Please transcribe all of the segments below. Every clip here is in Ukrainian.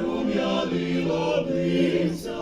Рум'янила бився,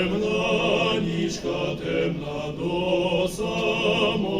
Темна нічка, темна до самого